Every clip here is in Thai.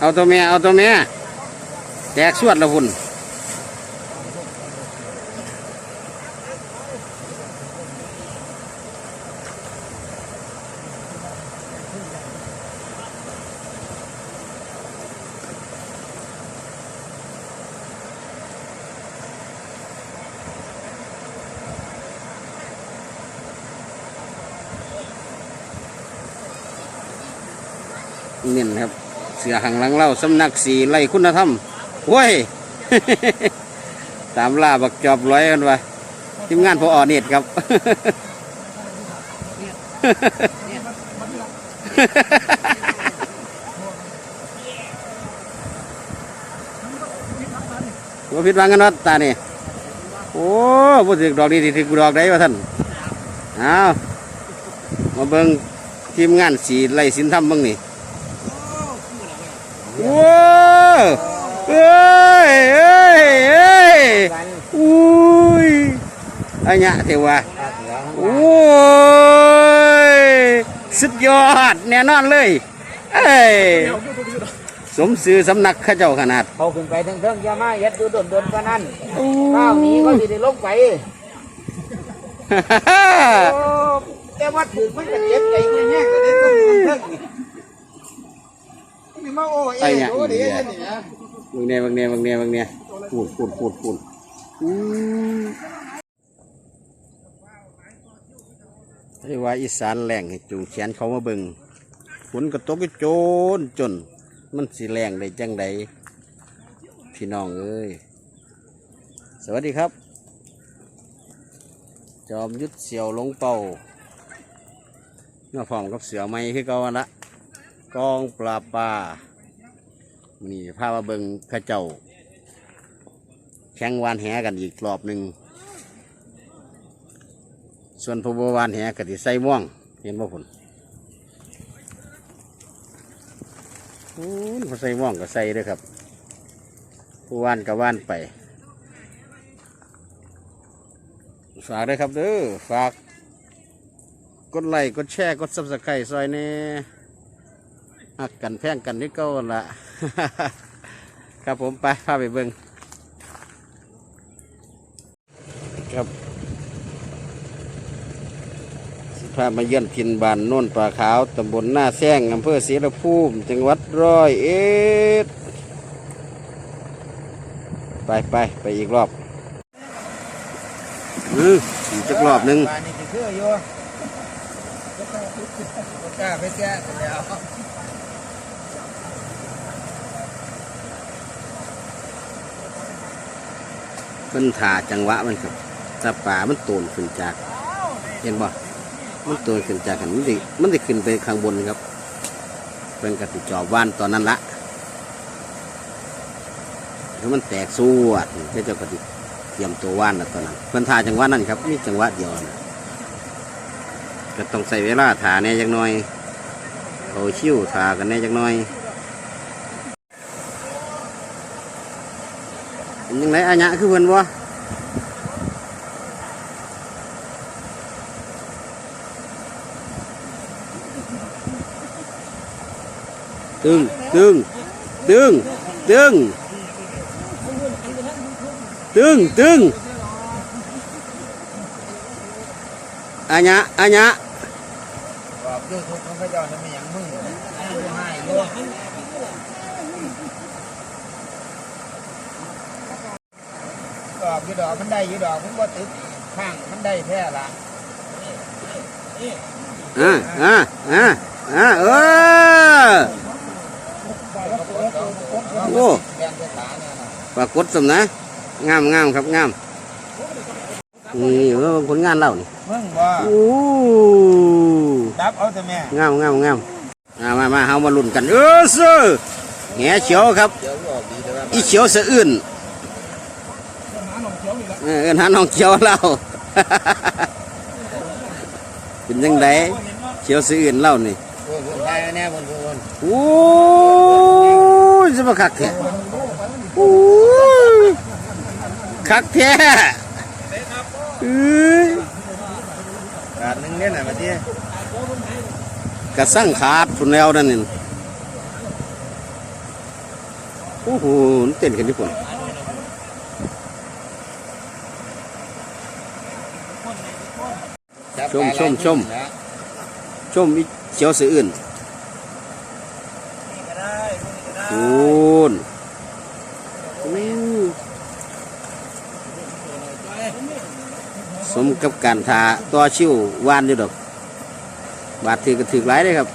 เอาตัวแม่เอาตัวแม่แตกสวดละหุ่น สือหังหลังเล่าสำนักสีไล่คุณธรรมเว้ย ตามล่าบักจอบร้อยกันวะทีมงานพออเน็ตครับ ว่าผิดวังกันนาะตานี่โอ้พูดถึงดอกนี้ถึงดอกได้วะท่านเอามาเบิ่งทีมงานสีไล่สินธรรมบิ่งนี่ ว้าวเอ้ยเอ้ยเอ้ยอุ้ย อันเนี้ยเทวะโอ้ยสุดยอดแน่นอนเลยเอ้ยสมสื่อสำนักข้าเจ้าขนาดเขาขึ้นไปทั้งเทิงอยามาเย็ดดูโดนโดนๆปานนั้นข้าวนี้ก็สิได้ลงไปโอ้แต่ว่าถือมันก็เจ็บใจแง่ๆก็ได้ต้องเทิงนี่นี่มาโอ้เอ้ยโอ้ดีนี่นะบางเนี่ยบางเนี่ยบางเนี่ยบางเนี่ยพูดพูดพูดพูดอืม เรียกว่าอีสานแรงให้จูงแขนเขามาเบิงฝนก็ตกโจนจน มันสิแรงได้จังใดพี่น้องเอ้ย สวัสดีครับ จอมยุทธเสียวลงเป่าเมื่อพร้อมกับเสือไม้คือเก่าหั่นละกองปลาปลานี่พามาเบิงข้าเจ้า แข่งวานแหกันอีกรอบหนึ่ง ส่วนพบวานแหกติใส่ม่วง เห็นบ่ผลโอ้ยผู้ใส่ม่วงก็ใส่เด้วยครับผู้ว่านก็ว่านไป ฝากด้วยครับเด้อฝาก กดไลค์กดแชร์กดซับสไครต์ซอยแหน่หักกันแพงกันที่ก้าหั่นละครับผมไปพาไปเบิ่งครับ สิพามาเยี่ยมทินบานโน่นป่าขาวตำบลหน้าแซงอำเภอศรีละภูมิ จังหวัดร้อยเอ็ดไปไปไปอีกรอบอืออีกจักรอบหนึ่งบ้านนี้สิคืออยู่บ่กล้าไปแจ้แล้วเพิ่นถ่าจังหวะมันครับถ้าป่ามันโตนขึ้นจาก เห็นบ่ มันโตนขึ้นจากหันมันดิมันได้ขึ้นไปข้างบนครับเพิ่นกติจอบว่านตอนนั้นละแล้วมันแตกสวดเจ้าเจ้ากติเตรียมตัวว่านแล้วตอนนั้นเพิ่นถ่าจังหวะนั้นครับนี่จังหวะเดียวนะก็ต้องใส่เวลาถ่าแน่จักหน่อยเอาชิวถ่ากันแน่จักหน่อยยังไงอันยะคือเพิ่นบ่ตึงตึงตึงตึงตึงตึงอันยะ อันยะบอกยูทูบของพระเจ้าทำไมอย่างมึงไโอ้แดงจะขาเนี่ยนะปรากฏสมนะ งามงามครับงามนี่เออผลงานเรานี่มึงว่าโอ้ดับเอาแต่แม่งามงามงามมามามาเฮามาลุ้นกัน เออเซอแหงเขียวครับเดี๋ยวออกดีแต่ว่าอีเขียวสะอื่นเออเอินหาน้องเขียวเราเป็นยังไงเขียวสะอื่นเล่านี่โอ้ ยคนไทยแน่บนคนโอ้ยจะมาคักแท้โอ้ยคักแท้เอ้ยขาดหนึ่งเนี่ยนะมาเที่กระสั่งขาดทุนแล้วนั่นนี่โอ้โหเต้นกันญี่ปุ่นชมชมชมชมอีเจียวสืออื่น คูณสมกับการทาต่อชิววานอยู่ดอก บาดถือก็ถือหลายเลยครับ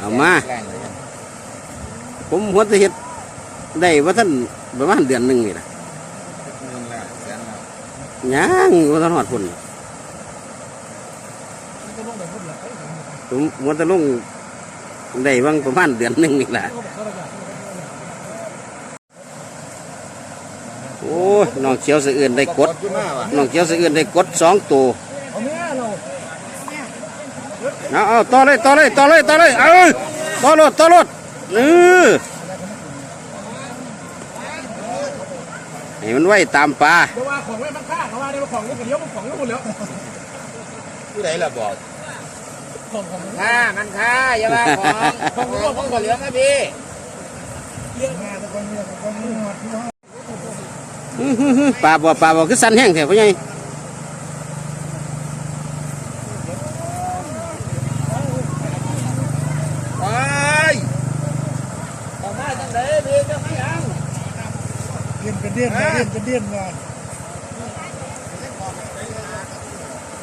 เอามา ผมหัวแตะเฮ็ดได้ว่าท่านประมาณเดือนหนึ่งนี่แหละ ยังว่าท่านหอดพุ่นผมหัวแตะลงได้บางประมาณเดือนหนึ่งนี่แหละโอ้ยน้องเชียวสะอื่นได้กดน้องเชียวสะอื่นได้กดสองตัวเอาเอาต่อเลยต่อเลยต่อเลยต่อเลย เอ้ยต่อรถต่อรถเออ ให้มันไว้ตามปลาเพราะว่าของไว้มันค่าเขาว่าได้ว่าของลูกกระเดียวมันของลูกหมดแล้วผู้ใดล่ะบอกของของค่ามันค่าอย่าว่าของของลูกของก็เหลือมาพี่เลี้ยงงานแต่คนเลี้ยงคนเลี้ยงหมดที่ห้องอื้อหือหือปลาบ่ปลาบ่คือสันแห้งแถวพ่อใหญ่ ไปออกมาจังไดพี่จะไม่เอา เลี้ยงเป็นเลี้ยงเลี้ยงเป็นเลี้ยงงาน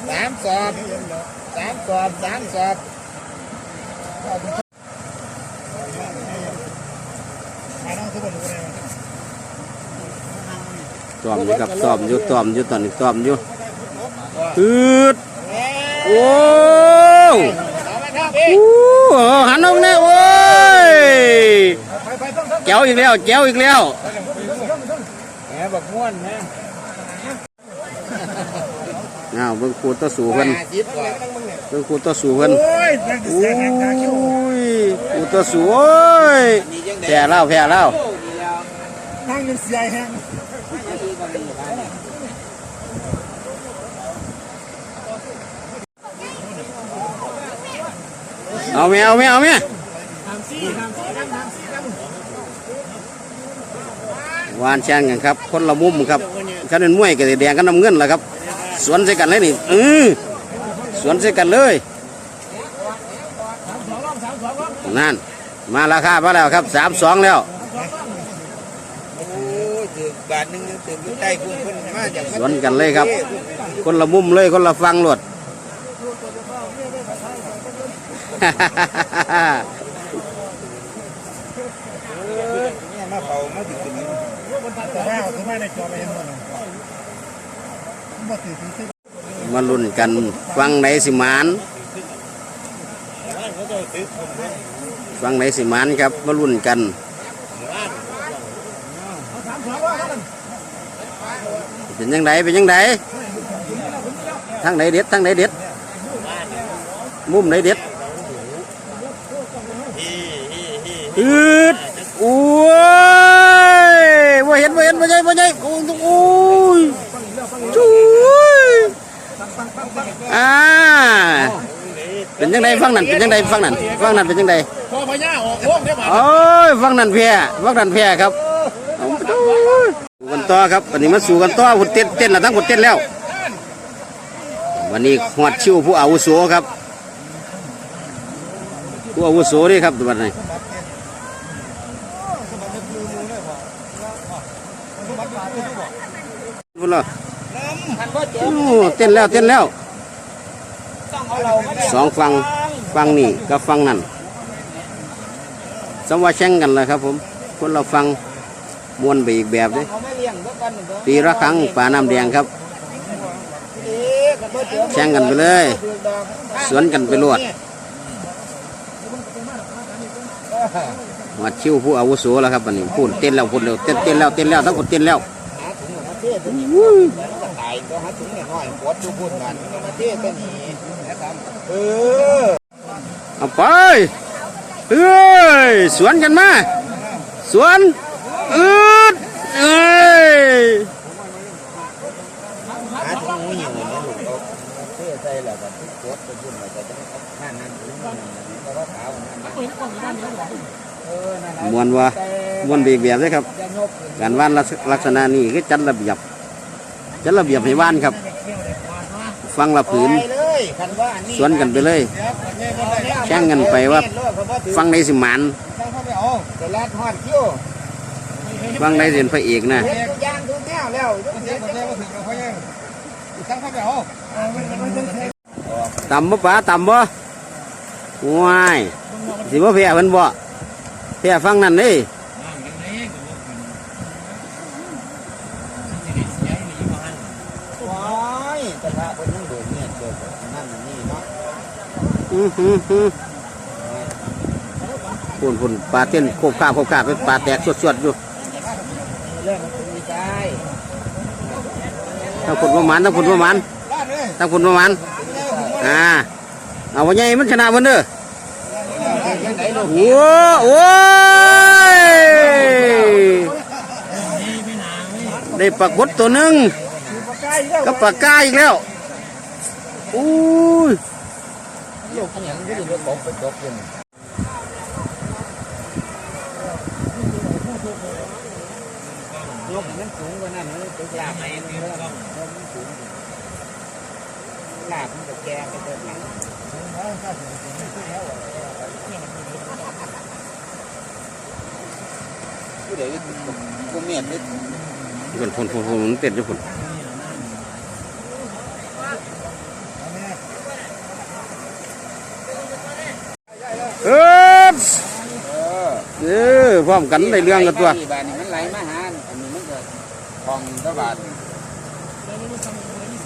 สามสอบสาม สามสอบตอมอยู่ครับตอมอยู่ตอมอยู่ตอนนี้ตอมอยู่ตืดโอ้โอ้หันออกแน่โอ้ยแก้วอีกแล้วแก้วอีกแล้วแหมบักม่วนนะอ้าเบิ่งคูต่อสู่เพิ่น เบิ่งคูต่อสู่เพิ่นโอ้ยนั่งดิโอ้เสียงแหงคิวยคูต่อสู่โอ้ยนี่จังไดแพ้แล้วแพ้แล้วนั่งดิเสียงแหงเอาแม่เอาแม่เอาแม่ทำซี่ทำซี่ทำทำซี่ทำวานแช่งกันครับ คนละมุมครับคันเป็นมวยก็สิแดงกันน้ำเงินแหละครับ สวนใส่กันเลยนี่เออส วนใส่กันเลย นั่น มาราคามาแล้วครับสามสองแล้วโอ้ยถือบาทหนึงยังถืออยู่ใต้คุณเพิ่นมาจากสวนกันเลยครับ คนละมุมเลยคนละฟังหลดเนี่มาเผามาถึงตรงนี้แต่ว่าถือไม่ได้จอไปเห็นหมด มาลุ้นกันฟังไหนสิมานฟังไหนสิมานครับ มาลุ้นกันเป็นยังไงเป็นยังไงทางไหนเด็ดทางไหนเด็ดมุมไหนเด็ดอืดโอ้ยว่าเห็นว่าเห็นว่าใหญ่ว่าใหญ่โอ้ย อ่าเป็นยังไงฟังนั่นเป็นยังไงฟังนั่นฟังนั่นเป็นยังไงพอพญาออกโค้งได้ป่ะโอ้ยฟังนั่นแพ้ฟังนั่นแพ้ครับเอาไปดูสู้กันต่อครับวันนี้มาสู่กันต่อหุ่นเต้นเต้นแล้วทั้งหุ่นเต้นแล้ว วันนี้หอดชิวผู้อาวุโสครับ ผู้อาวุโสนี่ครับวันนี้พุ่นละท่านพ่อเจ๋โอ้เต้นแล้วเต้นแล้ว ต้องเอาเรามา สองฟังฟังนี่กับฟังนั่นสมว่าแช่งกันเลยครับผม คนเราฟังมวนไปอีกแบบเลยเขาไม่เลี้ยงก็กันเด้อปีละครั้งป่าน้ำแดงครับ แช่งกันไปเลย สวนกันไปรวดหอดชิวผู้อาวุโสแล้วครับวันนี้พูดเต้นแล้วพูดเร็วเต้นเต้นแล้วเต้นแล้วทั้งคนเต้นแล้วหาถุงมาเทศนี่จะตายก็หาถุงน้อยปวดทุกคนกันมาเทศก็หนีนะครับ เออ เอาไป เอ้ย สวนกันมา สวนอืดเอ้ยหาถุงหูหิวเนี่ยลูกเทใส่แล้วก็ทุกกดไปยุ่นแล้วก็จะนั่นนั่นถึงนั่นแต่ว่าขาวนั่นเออนั่นมวนวะมวนเบียกแบบเลยครับ การว่านลักษณะนี้คือจัดระเบียบ จัดระเบียบให้ว่านครับ ฟังละผืน เลยคันว่านี่สวนกันไปเลย แข่งกันไปว่าฟังในสิหมันเข้าไปเอาแต่ลาดฮอดคิ้วฟังในเสียนพระเอกนะเฮ็ดทุกอย่างทุกแนวแล้วเฮ็ดทุกอย่างต่ำบ่ป๋าต่ำบ่ว้ายสิบ่แพ้เพิ่นบ่แพ้ฟังนั่นนี่ ว้ายแต่ละคนยังโดดเนี่ยเกิดนั่นน่ะนี่เนาะ อื้อหือหือ พุ่นพุ่นปลาเต้นโคบข้าวโคบข้าวเป็นปลาแตกสวดๆอยู่ทั้งพุ่นประมาณทั้งพุ่นประมาณทั้งพุ่นประมาณอ่าเอาว่าไงมันชนะเพิ่นเด้อโอ้โอ้ยได้ปลากดตัวหนึ่งกล้แล้วกับปลากาอีกแล้วอุ้ ลูกยังก็อยู่ตกไปตกอยู่ยกมันสูงกว่านั้นเลยตัวลาบไมันเริ่มมันสูงลาบมันก็แก่ไปเกินหลังผู้ใดก็กูเมียนนิดเพิ่นพุ่นพุ่นพุ่นมันเต้นอยู่พุ่นเอ๊บ เออ เออ พร้อมกันได้เรื่องกันตัวบาดนี้มันไหลมาหาอันนี้มันก็คลองตะบาด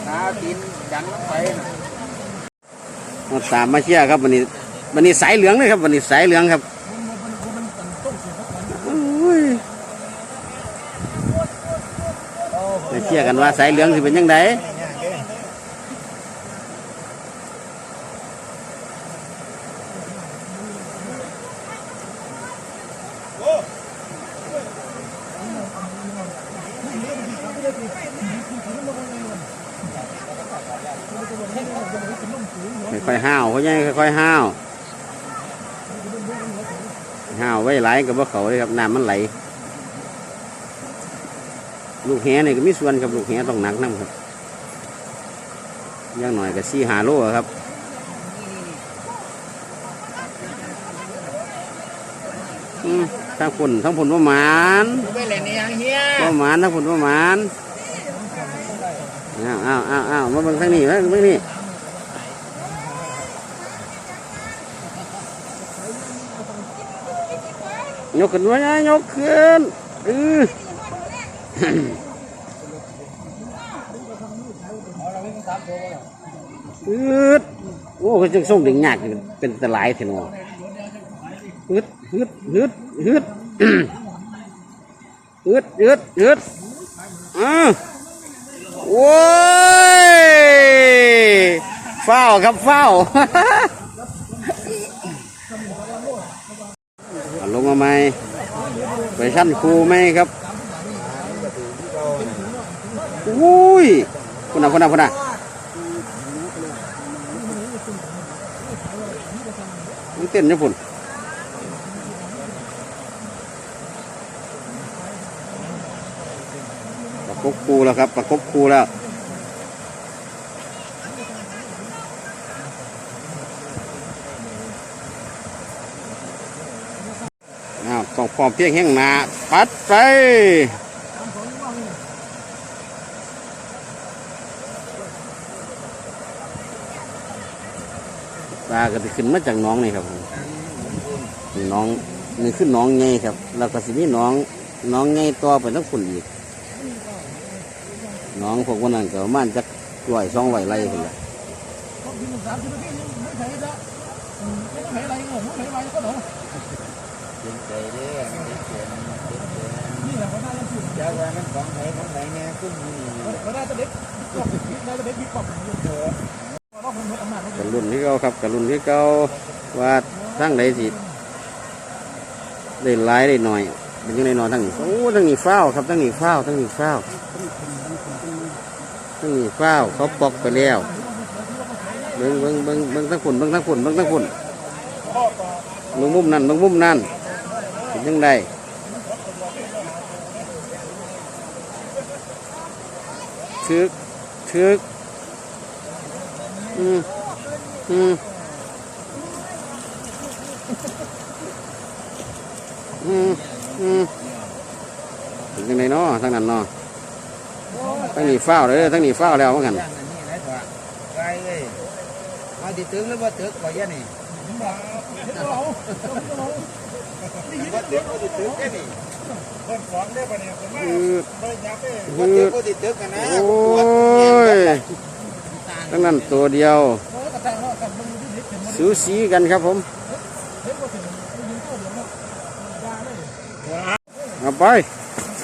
น้าดินดันลงไปนะมาตามมาเชียครับวันนี้วันนี้สายเหลืองเลยครับวันนี้สายเหลืองครับเชียกันว่าสายเหลืองสิเป็นยังไง ค่อยๆห้าวเขาใหญ่ค่อยๆห้าว ห้าวไว้ไหลายกับว่าเขาเลยครับน้ำมันไหล ลูกแหนี่ก็มีส่วนครับลูกแหต้องหนักน้ำครับอย่างหน่อยก็สี่หาโลอะครับอืมทั้งผลทั้งผลประมาณไปเล่นในยังเฮียประมาณทั้งผลประมาณอ้าวอ้าวอ้าวอ้าวมาเบิ่งทางนี้มาเบิ่งนี่ ยกขึ้นไว้ยกขึ้นอืออืดโอ้เขาจึงส่งดึงยากเป็นตะหลายเถอะนาะฮึดฮึดฮึดฮึดฮึดฮึดฮึดอ้าโอ้ยเฝ้าครับเฝ้าว เอา ลงมาไหมไปชั้นครูไหมครับอุ้ยพุ่นน่ะพุ่นน่ะพุ่นน่ะมันเต้นอยู่พุ่นประกบครูแล้วครับประกบครูแล้ว อ้าวต้องพร้อมเพียงแห้งหนาปัดไปปลาก็จะขึ้นมาจากน้องนี่ครับน้องนี่ขึ้นน้องไงครับ แล้วก็สิมีน้องน้องไงต่อไปทั้งคนอีก น้องพวกวันนั้นก็ประมันจะร้อยสองร้อยไร่คนละเย็น ใจเด้อมันเย็นเย็นเย็นเจ้าว่ามันของไหนของไหนเนี่ยขึ้นนี่กันรุ่นที่เขาครับกันรุ่นที่เขาว่าทั้งใดสิได้หลายได้หน่อยเป็นยังไงนอนทั้งนี้โอ้ทั้งนี้เฝ้าครับทั้งนี้เฝ้าวทั้งนี้เฝ้าวทั้งนี้เฝ้าเขาปอกไปแล้วเบิ่งเบิ่งเบิ่งเบิ่งทั้งฝุ่นเบิ่งทั้งฝุ่นเบิ่งทั้งฝุ่นเบิ่งมุมนั่นเบิ่งมุมนั่น ยังไงทึกทึกอืมอืมอืมอืมยังไงเนาะทั้งนั้นเนาะทั้งนี้ฟ้าเลยทั้งนี้ฟ้าแล้วว่างั้นย่างอันนี้ไรตัวไกลเอาติตึงหรือว่าตึกก่อนยันนี่ ว่าตึกว่าติตึกแค่นี้เพิ่นสอนได้ปะเนี่ยผมว่าไม่ยับได้ว่าอืตึกดว่าติตึกกันนะโอ้ยทั้งนั้นตัวเดียวสูสีกันครับผมเอาไป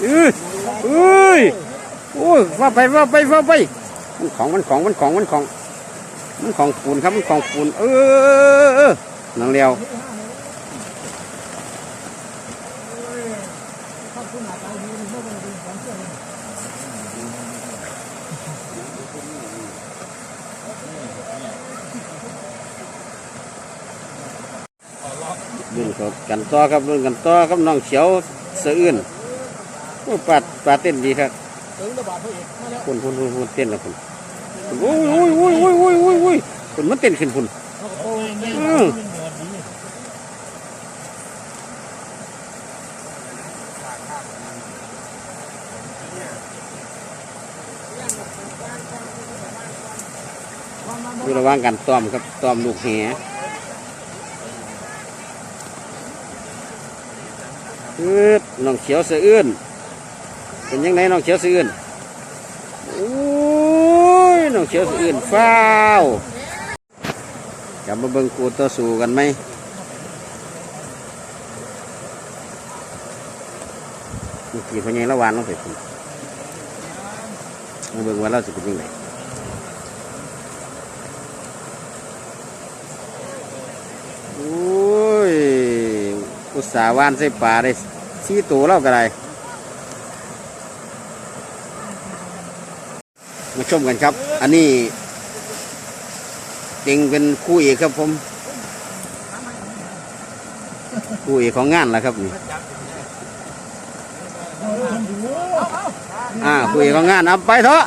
อืออุ้ยโอ้ยว่าไปว่าไปว่าไปมันของมันของมันของมันของ มันของปูนครับมันของปูนเออเออนังเลียวรุ่นเขา กันต่อครับรุ่นกันต่อครับน้องเขียวเสืออื่นโอ้ปลาปลาเต้นดีครับถึงระบาดพระเอกมาแล้วคุณคุณคุณคุณเต้นแล้วคุณโอ้ยโอ้ยโอ้ยโอ้ยโอ้ยโอ้ยโอ้ยคุณมันเต้นขึ้นคุณเขาก็โตเองเนี่ยอืมมันเหนื่อยดีอยู่ระหว่างกันต้อมครับต้อมลูกแห อืดน้องเขียวเสืออื่นเป็นยังไงน้องเขียวเสืออื่นโอ้ยน้องเขียวเสืออื่นฟ้าวกลับมาเบิ่งกูต่อสู้กันไหมเมื่อกี้พญายละวานลงไปคุณมาเบิ่งว่าเราจะเป็นยังไงโอ้ยอุตสาหวานใส่ป่าได้ สี่ตัวแล้วก็ได้มาชมกันครับ อันนี้เต็งเป็นคู่เอกครับผมคู่เอกของงานแล้วครับนี่อ่าคู่เอกของงานเอาไปเถอะ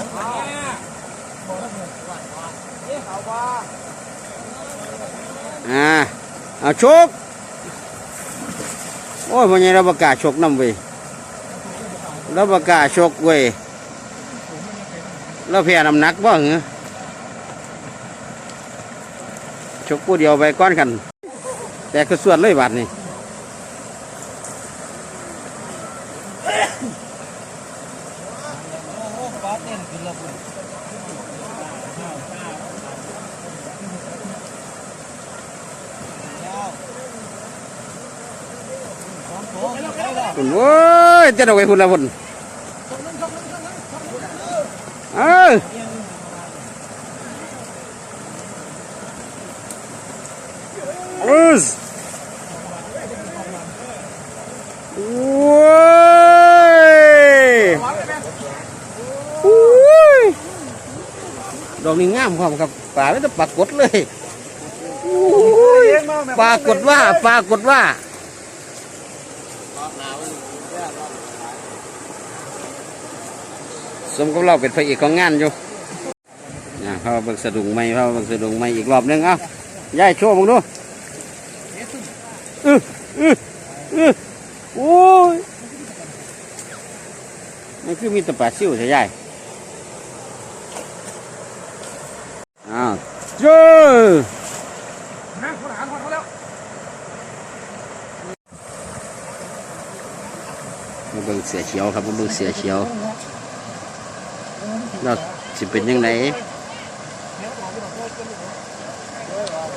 อ่าเอาชก โอ้ยมันยังเราประกล้าศชกน้ำเว้ยเราประกล้าศชกเว้ยเราแพ้น้ำหนักบ่เหรอชกผู้เดียวไปก้อนกัน แต่คือส่วนเลยบาดนี่ ปลาเต้นขึ้นแล้ว คุณคุณโว้ยเจะเอาไว้คุณละคุณเออเออโอ้ยโอ้ยดอกนี้งามความครับป่าไม่ต้องปรากฏเลยโอ้ยปรากฏว่าปรากฏว่า มกับเราเป็นพระเอกของงานอยู่นะเขาเบิ่งสะดุงไม่เขาเบิ่งสะดุงไม่อีกรอบนึงเอ้าย่ายโชว์มึงดูอืออืออือโอ้ยมันคือมีตะปาซิ่วใช่ย่ายอ้าวเจ้าหาเขาแล้วมาเบิ่งเสือเขียวครับมาเบิ่งเสือเขียว เราสิเป็นยังไง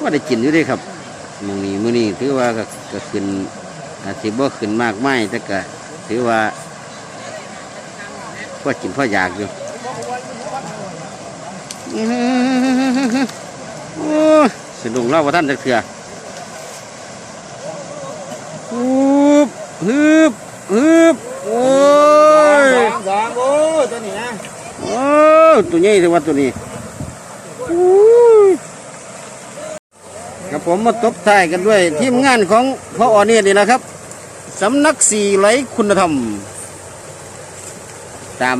ว่าได้กินอยู่เด้ครับหมอนี้มือนี้ถือว่าก็ก็ขึ้นอาจสิบ่ขึ้นมากไม่แต่ก็ถือว่าพอกินพออยากอยู่โอ้สะดุ้งเล่าว่าท่านจักเถื่อฮึบฮึบฮึบโอ้ย สองสองโอ้ตัวนี้นะ โอ้ตัวใหญ่ถึงว่าตัวนี้ครับผมมาตบท้ายกันด้วย ทีมงานของพ่ออเนี่ยนี่แหละครับสำนักสี่ไหลคุณธรรม ตาม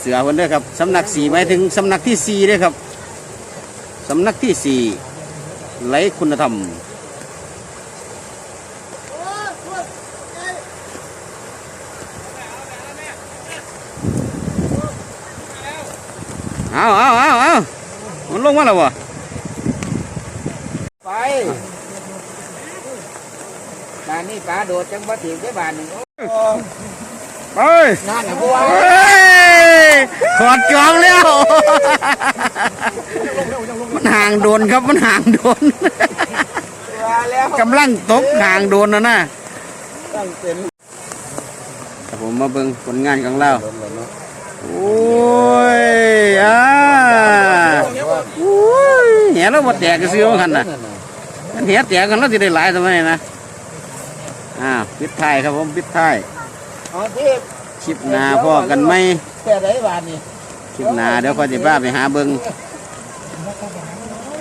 เสือคนเด้อครับสำนักสี่หมายถึงสำนักที่สี่เด้อครับสำนักที่สี่ไหลคุณธรรม เอาเอาเอาเอามันลงมาแล้ววะไปบ้านนี้ปลาโดดจังบ่ถีบได้บ้านหนึงโอ้ไปนั่นน่ะบัวเฮ้ยขอดจองแล้ว มันห่างโดนครับมันห่างโดนบัวแล้วกำลังตกห่างโดนนะนะตั้งเป็นแต่ผมมาเบิ่งผลงานของเรา โอ้ยอ่าโอ้ยเหี้ยเราบ่แตกก็ซื้อมาคันน่ะมันเหี้ยแตกกันเราจะได้หลายทำไมนะอ่าปิดท้ายครับผมปิดท้ายอ๋อที่คลิปหนาพ่อกันไหมแต่ได้บ้านนี่คลิปหนาเดี๋ยวค่อยจะพาไปหาเบิ่ง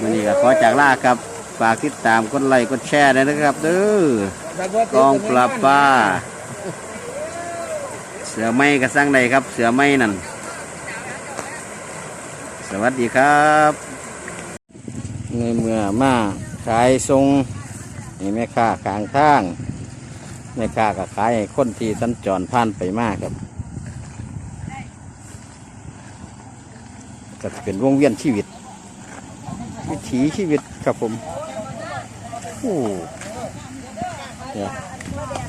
วันนี้ก็ขอจากลาครับฝากติดตามกดไลค์กดแชร์ด้วยนะครับเด้อแต่บ่กองปลาปลา สือไม้ก็สร้างได้ครับ เสือไม้นั่น สวัสดีครับในเมื่อมาขายทรงนี่แม่ค้าขางทางแม่ค้าก็ขายคนที่สัญจรผ่านไปมากครับก็เป็นวงเวียนชีวิต วิถีชีวิตครับผมโอ้เนี่ย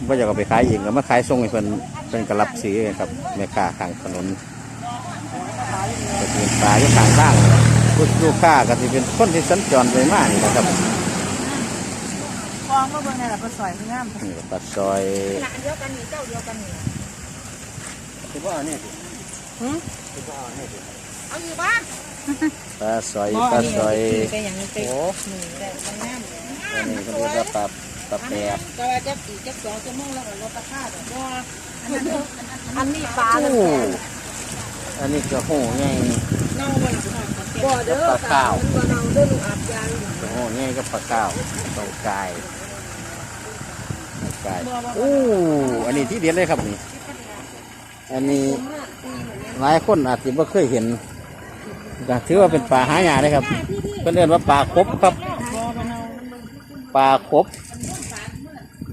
ว่าจะเอาไปขายเองก็มาขายส่งให้เพิ่นเพิ่นก็รับซื้อครับแม่ค้าข้างถนนก็จะเป็นปลาที่ข้างทางนี่แหละลูกค้าก็จะเป็นคนที่สัญจรไปมานี่นะครับฟองก็เบิ่งนี่แหละก็สวยงามนี่ก็ปลาซอยหลานเดียวกันนี่เจ้าเดียวกันนี่คือว่านี่เอาอยู่บ้านปลาซอยปลาซอยเป็นอย่างนี้เป็นโอ้หนึ่งแต่มันงามเลยอันนี้เขาเรียกว่าปลา ปลาแปบก็ว่าจะปีจะสองจะม่วงแล้วก็ลดราคาแต่ว่าอันนี้ปลาโอ้อันนี้ก็โหใหญ่เน่าบ่ล่ะบ่เด้อปลาข้าวบ่เน่าเด้อลูกอาบยางโอ้ง่ายก็ปลาเก้าวตรงกายตรงกายโอ้อันนี้ที่เด็ดเลยครับนี่อันนี้หลายคนอาจจะไม่เคยเห็นก็ถือว่าเป็นปลาหายากเลยครับเพื่อนเรียกว่าปลาครบครับปลาครบ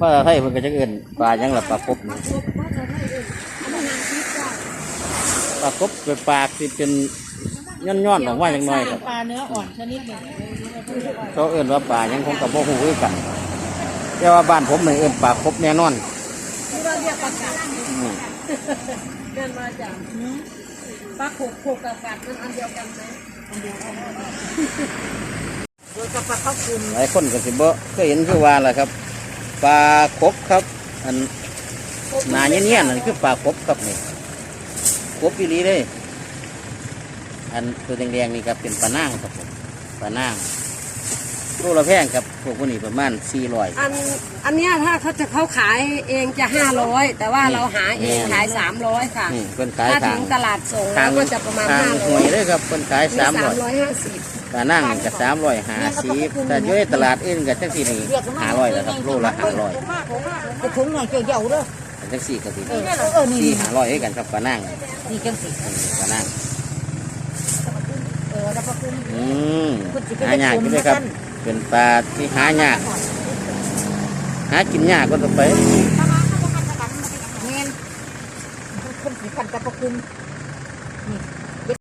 ภาษาไทยเพิ่นก็จะเอื่นปลาหยังล่ะปลาครบนี่ปลาครบเป็นปลาที่เป็นย่อนๆออกมาอย่างน้อยครับ ปลาเนื้ออ่อนชนิดหนึ่งเขาเอื่นว่าป่ายังคงกับโมหูคือกันแต่ว่าบ้านผมเนี่ยเอื่นป่าครบแน่นอนที่เราเรียกปลากัดอืมเดินมาจากปลาขกขกกับกัดมันอันเดียวกันไหมอันเดียวกันโดยกับปลาข้าวคุม หลายคนก็สิบ่เคยเห็นคือว่าแหละครับ ปลาครบครับ อันหนาเงี้ยๆนั่นคือปลาครบครับนี่ครบอีหลีเลย อันตัวแดงๆนี่ครับเป็นปลานางครับผมปลานางรูละแพงครับพวกพวกนี้ประมาณสี่ร้อยอันอันเนี้ยถ้าเขาจะเขาขายเองจะห้าร้อยแต่ว่านี่เราหาเองนี่ขายสามร้อยค่ะนี่เพิ่นขายถ้าทาถึงงตลาดส่งทาแล้งวก็จะประมาณทางห้าหร้วอยยเลยครับเพิ่นขายมีสามสามร้อยร้อยห้าสิบ ปลานั่งกับสามร้อยหาสิบแต่อยู่ในตลาดอื่นกับจังสี่นี่หาร้อยแล้วครับโลละหาร้อยกระถุงหน่อยเกี่ยวๆเด้อจังสี่ก็สิเออนี่สี่หาร้อยให้กันครับปลานั่งนี่จังสิปลานั่งอืมหายากอยู่เลยครับ เป็นปลาที่หายากหากินยากก็ต้องไปเงี้ยคนสีพันกับปลาคุม